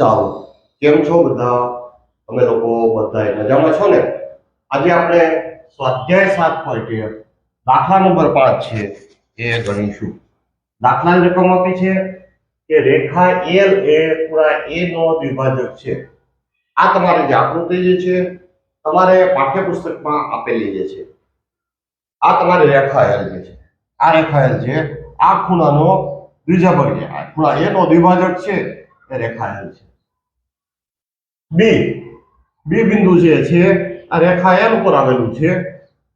ચાલો, કેમ છો બધા? તમે લોકો બધા મજામાં છો ને? આજે આપણે સ્વાધ્યાય સાત પોઈન્ટ દાખલા નંબર પાંચ છે, એ ગણીશું. દાખલાની રકમ આપી છે કે રેખા એલ એ પૂરા એ નો દ્વિભાજક છે. આ તમારી જે આકૃતિ જે છે, તમારે પાઠ્યપુસ્તકમાં આપેલી જે છે, આ તમારી રેખા એલ જે છે. આ રેખા એલ છે આ ખૂણાનો ભાગ છે આ ખૂણા એ નો દ્વિભાજક છે, એ રેખા એલ છે. બી. બી બિંદુ જે છે, આ રેખા એલ ઉપર આવેલું છે.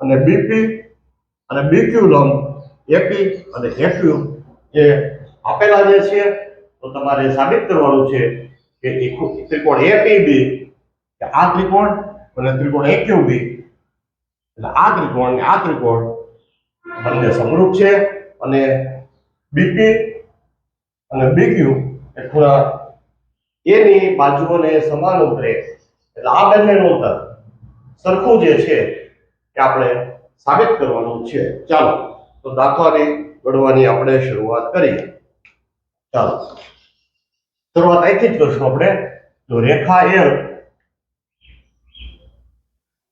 અને બીપી અને બીક્યુ લંબ એપી અને એક્યુ એ આપેલા જે છે, તો તમારે સાબિત કરવાનું છે કે ત્રિકોણ એપીબી આ ત્રિકોણ અને ત્રિકોણ એક્યુબી એટલે આ ત્રિકોણ આ ત્રિકોણ બંને સમરૂપ છે અને બીપી અને બીક્યુ એ ખૂણા એની બાજુઓને સમાન ઉતરે. એટલે આ બંનેનું અંતર સરખું જે છે એ આપણે સાબિત કરવાનું છે. ચાલો, તો દાખલાની ગણવાની આપણે શરૂઆત કરીએ. ચાલો, શરૂઆત અહીંથી જ કરશું આપણે. તો રેખા એલ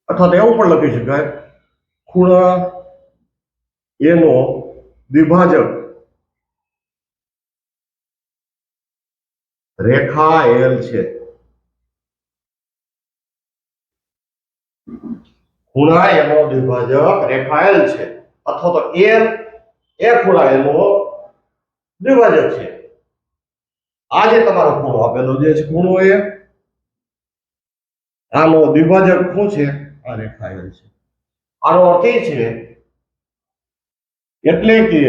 અથવા તો એવું પણ લખી શકાય. ખૂણા એનો દ્વિભાજક રેખા એલ છે. ખૂણા એનો દ્વિભાજક રેખા એલ છે. અથવા તો એલ એ ખૂણા એનો દ્વિભાજક છે. આ જે તમારો ખૂણો આપેલો જે છે, ખૂણો એ, આનો દ્વિભાજક શું છે? આ રેખા એલ છે. આનો અર્થ એ છે, એટલે કે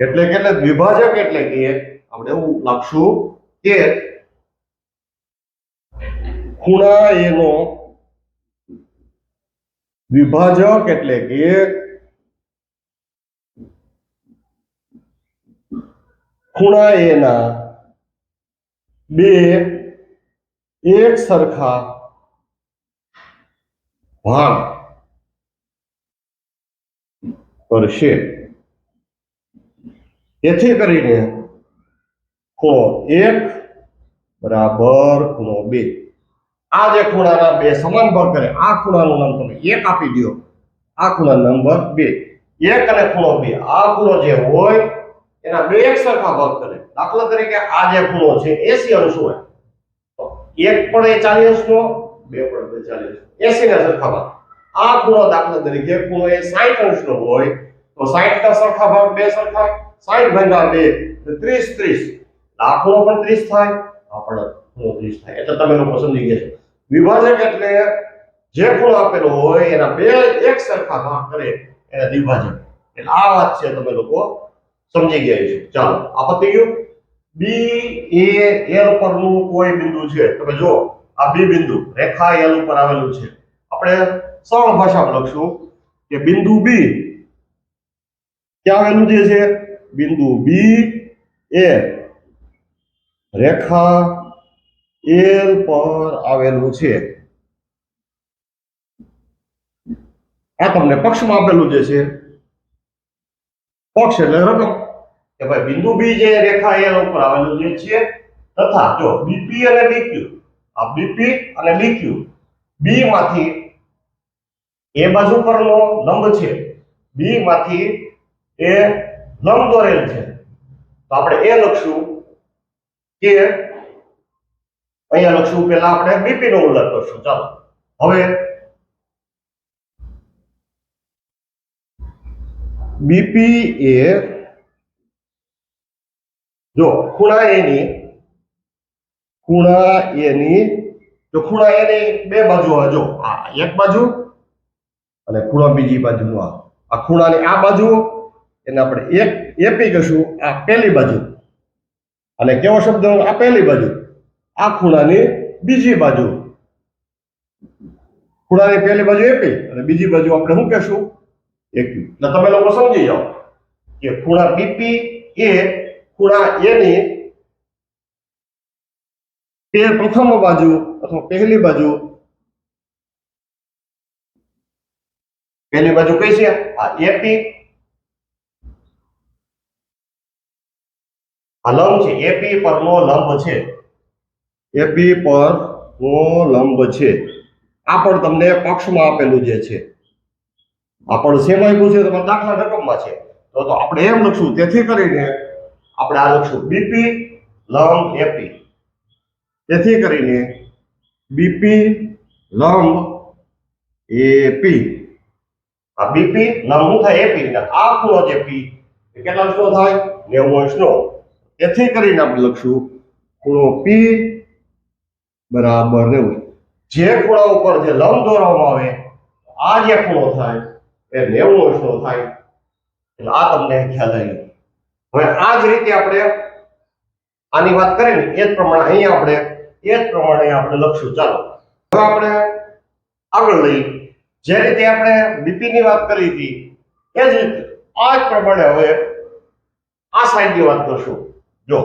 એટલે કે દ્વિભાજક એટલે કે આપણે એવું લખશું કે ખૂણા એનો વિભાજક એટલે કે ખૂણા એના બે એક સરખા ભાગ કરશે. જેથી કરીને ખૂણો એક બરાબર ખૂણો બે. આ જે ખૂણાના બે સમાન ભાગ કરે, આ ખૂણાનું નામ તમે એક આપી દો. આ ખૂણા નંબર બે. એક અને ખૂણો બે. આ ખૂણો જે હોય, એના બે એક સરખા ભાગ કરે. દાખલા તરીકે આ જે ખૂણો છે 80 અંશ હોય? તો એક પણ એ 40 અંશનો બે પણ બે 40 80 ના સરખા ભાગ. આ ખૂણો દાખલા તરીકે ખૂણો એ 60 અંશનો હોય, તો 60 ના સરખા ભાગ બે સરખા સાઠ ભાગ્યા બે ત્રીસ 30 30 આ ખૂણો પણ 30 થાય આ પણ ખૂણો 30 થાય. એટલે તમે લોકો સમજી ગયા છો. વિભાજક એટલે જે ખૂણો આપેલો હોય, એના બે એક સરખા ભાગ કરે એને દ્વિભાજક. એટલે આ વાત છે તમે લોકો સમજી ગયા છો. ચાલો, આ પતી ગયું. બી એ એલ પરનું કોઈ બિંદુ છે? તમે જુઓ, આ બી બિંદુ, રેખા એલ ઉપર આવેલું છે. આપણે સરળ ભાષામાં લખશું કે બિંદુ બી ક્યાં આવેલું જે છે? બિંદુ બી એ રેખા એલ પર આવેલું છે. આ તમને પક્ષમાં આપેલું જે છે, પક્ષ એટલે રકમ કે ભાઈ બિંદુ બી જે રેખા એલ ઉપર આવેલું જે છે, તથા જો બીપી અને બીક્યુ આ બીપી અને બીક્યુ બી માંથી એ બાજુ પરનો લંબ છે બી માંથી એ લંબ દોરેલ છે. તો આપણે એ લખશું. કે અહીંયા લખશું પેલા આપણે બીપી નો ઉલ્લેખ કરશું. ચાલો. હવે બીપી એ જો ખૂણા એની ખૂણા એની જો ખૂણા એની બે બાજુ હોય, જો આ એક બાજુ અને ખૂણા બીજી બાજુનો આ. ખૂણાની આ બાજુ એને આપણે એક એપી કહીશું, આ પેલી બાજુ. અને કેવો શબ્દ? આ પહેલી બાજુ. આ ખૂણાની બીજી બાજુ. ખૂણાની પહેલી બાજુ એપી અને બીજી બાજુ આપણે શું કહેશું? એક્યુ એટલે તમે લોકો સમજી જાઓ કે ખૂણા બીપી એ ખૂણા એની તે પ્રથમ બાજુ અથવા પહેલી બાજુ. પહેલી બાજુ કઈ છે? આ એપી આ લંબ છે. એપી પરનો લંબ છે. એપી પર નો લંબ છે. આ પણ તમને પક્ષમાં આપેલું જે છે. આ પણ શેમાં આપ્યું છે. તમારા દાખલા રકમમાં છે. તો તો આપણે એમ લખશું. તેથી કરીને આપણે આ લખશું. બીપી લંબ એપી તેથી કરીને બીપી લંબ એપી આ બીપી લંબ થાય? એપી ને આ ખૂણો જે પી કેટલા અંશનો થાય? નેવું અંશનો. તેથી કરીને આપણે લખશું ખૂણો પી બરાબર નેવું. જે ખૂણા ઉપર જે લંબ દોરવામાં આવે, આ જે ખૂણો થાય, એ નેવું અંશનો થાય. એટલે આ તમને ખ્યાલ આવી હવે આ જ રીતે આપણે આની વાત કરીએ ને એ જ પ્રમાણે અહીંયા આપણે, એ જ પ્રમાણે આપણે લખશું. ચાલો, હવે આપણે આગળ લઈ જે રીતે આપણે બીપી ની વાત કરી હતી, એ જ રીતે. આ જ પ્રમાણે હવે આ સાઈડની વાત કરશું. જો.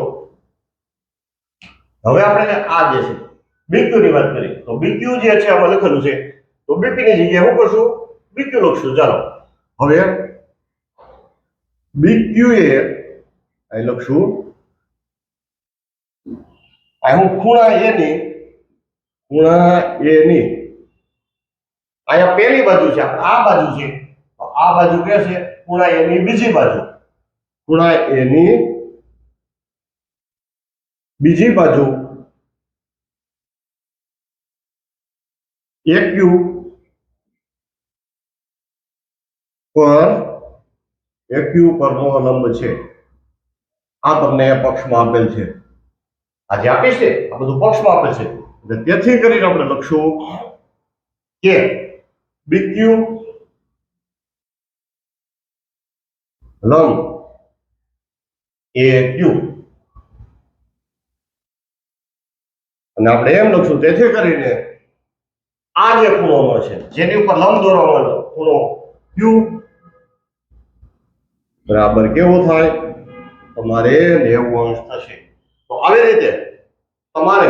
હવે આપણે આ જે છે બીક્યુ ની વાત કરીએ. તો બીક્યુ જે છે, આમાં લખેલું છે. તો બીપી ની જગ્યાએ શું કરશું? બીક્યુ લખશું. ચાલો. હવે બીક્યુ એ અહીં લખશું. અહીં હું ખૂણા એ ની, ખૂણા એ ની. અહીંયા પેલી બાજુ છે, આ બાજુ છે. આ બાજુ કે છે? ખૂણા એ ની બીજી બાજુ. ખૂણા એ ની બીજી બાજુ એક યુ પર એક્યુ પરનો લંબ છે. આ તમને પક્ષમાં આપેલ છે. આ જે આપે છે. આ બધું પક્ષમાં આપે છે. એટલે તેથી કરીને આપણે લખશું કે બીક્યુ લંબ એ ક્યુ અને આપણે એમ લખશું, તેથી કરીને આ જે ખૂણો છે, જેની ઉપર લંબ દોરવામાં ખૂણો ક્યુ બરાબર કેવો થાય? તમારે નેવું અંશ થશે. તો આવી રીતે તમારે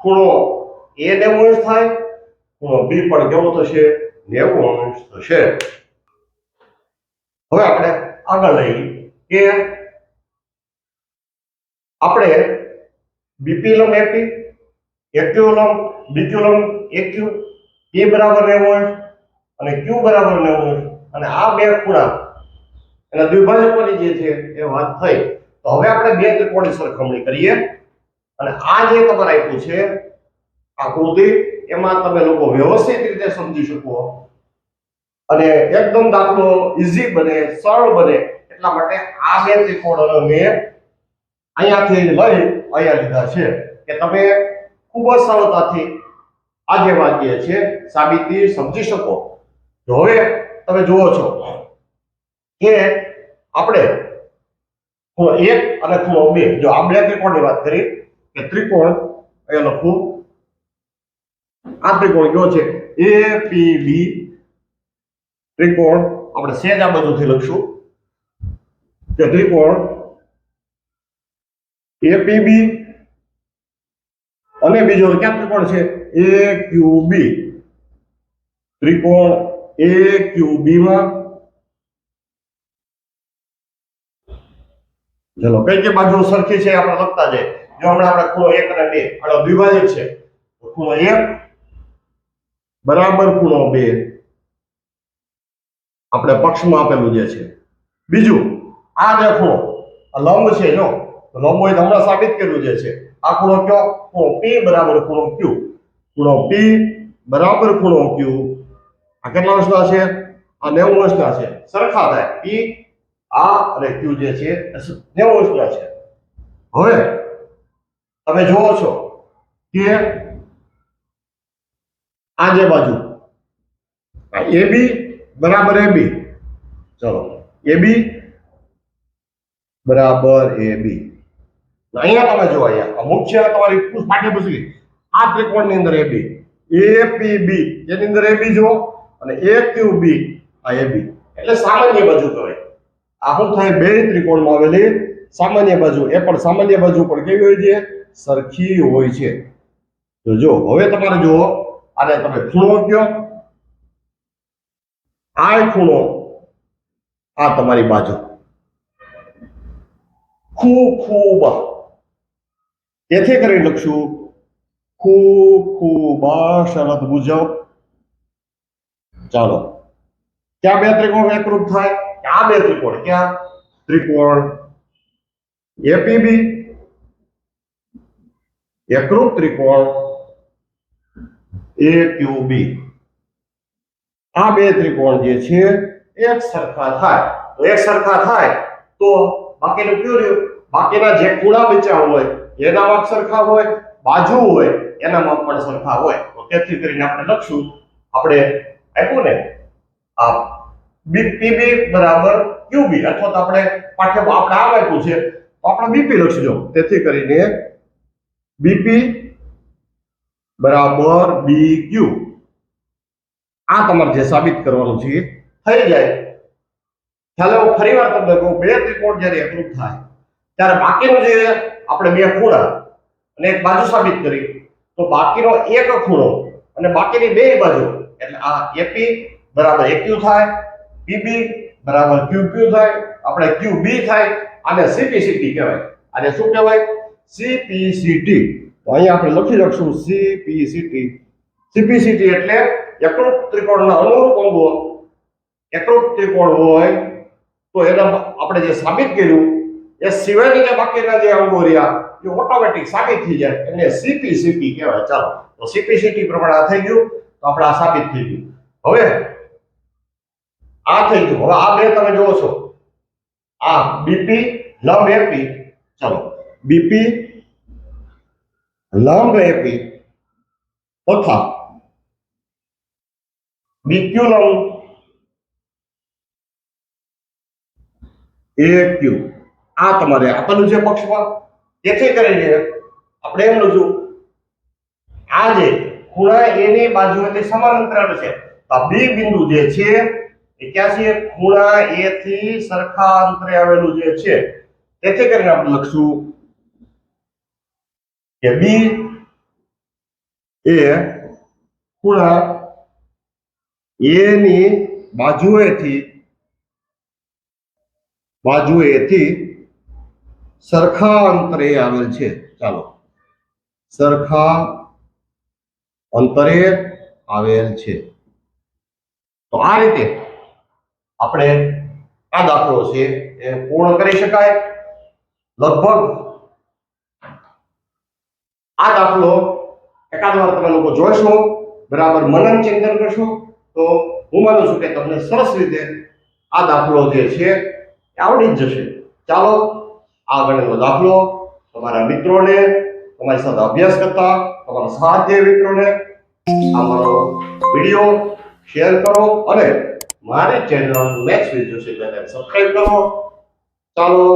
ખૂણો એ નેવું અંશ થાય, ખૂણો બી પણ કેવો થશે? નેવું અંશ થશે. હવે આપણે આગળ લઈએ કે આપણે બીપી લંબ એપી એક્યુ લંબ બીક્યુ લંબ એક્યુ એ બરાબર નેવું અને ક્યુ બરાબર નેવું અને આ બે ખૂણા, એના દ્વિભાજકોની જે છે, એ વાત થઈ. તો હવે આપણે બે ત્રિકોણની સરખામણી કરીએ. અને આ જે તમારે આપ્યું છે, આકૃતિ, એમાં તમે લોકો વ્યવસ્થિત રીતે સમજી શકો. અને એકદમ દાખલો ઈઝી બને, સરળ બને. એટલા માટે આ બે ત્રિકોણોનો મેં અહીંયાથી લઈ, અહીંયા લીધા છે. કે તમે ખૂબ જ સરળતાથી આજે જે છીએ સાબિતી, સમજી શકો? તો હવે તમે જુઓ છો કે આપણે ખૂણો એક અને ખૂણો બે, જો આ બે ત્રિકોણની વાત કરી, કે ત્રિકોણ એ લખું, આ ત્રિકોણ કયો છે? એ પી બી ત્રિકોણ, આપણે સેજ આ બાજુથી લખશું, કે ત્રિકોણ એપીબી અને બીજો ક્યાં ત્રિકોણ છે? એ ક્યુ બી ત્રિકોણ એ ક્યુ બી માં. ચલો, કઈ કઈ બાજુ સરખી છે આપણે લખતા જાય જો હમણાં આપણે ખૂણો એક અને બે આનો દ્વિભાજક છે ખૂણો એક, બરાબર ખૂણો બે. આપણે પક્ષમાં આપેલું જે છે. બીજું, આ જે ખૂણો લંબ છે જો લંબ હોય તો હમણાં સાબિત કર્યું જે છે. આ ખૂણો કયો? ખૂણો P બરાબર ખૂણો Q. ખૂણો P બરાબર ખૂણો Q. આ કેટલા અંશના છે આ 90 અંશના છે સરખા થાય. P, આ અને Q જે છે એ 90 અંશના છે હવે તમે જુઓ છો કે આ જે બાજુ, આ AB બરાબર AB. ચલો. AB બરાબર AB. અહીંયા તમે જો અહીંયા. અમુક છે, તમારી પાઠ્યપુસ્તક આ ત્રિકોણની અંદર એ બી એ પી બી એની અંદર એ બી જો અને એ ક્યુ બી આ એ બી એટલે સામાન્ય બાજુ કહેવાય. આ શું થાય? બે ત્રિકોણમાં આવેલી સામાન્ય બાજુ. એ પણ સામાન્ય બાજુ પણ કેવી હોય છે? સરખી હોય છે. તો જો હવે તમારે જુઓ, આને તમે ખૂણો કયો? આ ખૂણો આ તમારી બાજુ. ખૂબ ખૂબ તેથી કરી લખશું, ખૂબ ખૂબ શરત મુજબ ચાલો. ક્યાં બે ત્રિકોણ એકરૂપ થાય? આ બે ત્રિકોણ. ક્યાં? ત્રિકોણ એપીબી એકરૂપ ત્રિકોણ એક્યુબી આ બે ત્રિકોણ જે છે, એક સરખા થાય. તો એક સરખા થાય તો બાકીનું કયું રહ્યું? બાકીના જે ખૂણા બચ્યા હોય એના માપ સરખા હોય, બાજુ હોય એના માપ પણ સરખા હોય. તો તેથી કરીને આપણે લખશું, આપણે આપ્યું ને, આ બીપીબી બરાબર ક્યુબી અથવા તો આપણે પાઠ્ય આપણે આ આપ્યું છે, તો આપણે બીપી લખશું તેથી કરીને બીપી બરાબર બી ક્યુ આ તમારે જે સાબિત કરવાનું છે, થઈ જાય. ચાલો ફરી વાર તમને કહું, બે ત્રિકોણ જ્યારે એકરૂપ થાય ત્યારે બાકીનો જે આપણે બે ખૂણા અને એક બાજુ સાબિત કરી, તો બાકીનો એક ખૂણો અને બાકીની બે બાજુ, એટલે આ એપી બરાબર એક્યુ થાય પીબી બરાબર ક્યુક્યુ થાય, આપણે ક્યુબી થાય, આને સીપીસીટી કહેવાય. આને શું કહેવાય? સીપીસીટી તો અહીંયા આપણે લખી લખશું સીપીસીટી સીપીસીટી એટલે એકરૂપ ત્રિકોણના અનુરૂપ અંગો. એકરૂપ ત્રિકોણ હોય, તો એના આપણે જે સાબિત કર્યું એ સિવાયના જે બાકીના જે અંગો રહ્યા. એ ઓટોમેટિક સાબિત થઈ જાય. એને સીપીસીટી કહેવાય. ચાલો. તો સીપીસીટી પ્રમાણે આ થઈ ગયું. તો આપણે આ સાબિત થઈ ગયું. હવે આ થઈ ગયું. હવે આ બે તમે જોવો છો. આ બીપી લંબ એપી ચાલો. બીપી લંબ એપી તથા બીક્યુ લંબ એ ક્યુ આ તમારે આપેલું છે પક્ષમાં તેથી કરીને આપણે એમ લખશું આ જે ખૂણા એની બાજુએથી એટલે સમાંતર છે. તો બી બિંદુ જે છે, એ ક્યાં છે? ખૂણા એ થી સરખા અંતરે આવેલું જે છે. તેથી કરીને આપણે લખશું કે બી એ ખૂણા એની બાજુએથી બાજુએથી સરખા અંતરે આવેલ છે. ચાલો. સરખા અંતરે આવેલ છે. તો આ રીતે આપણે આ દાખલો છે એ પૂર્ણ કરી શકાય. લગભગ આ દાખલો એકાદ વાર તમે લોકો જોઈશો બરાબર મનન ચિંતન કરશો, તો હું માનું છું કે તમને સરસ રીતે આ દાખલો જે છે આવડી જ જશે. ચાલો આ ગણેલો દાખલો તમારા મિત્રોને તમારી સાથે અભ્યાસ કરતા તમારા સ્વાધ્યાય મિત્રોને આ મારો વીડિયો શેર કરો અને મારી ચેનલ મેક્સ છે જોશી સબસ્ક્રાઇબ કરો. ચાલો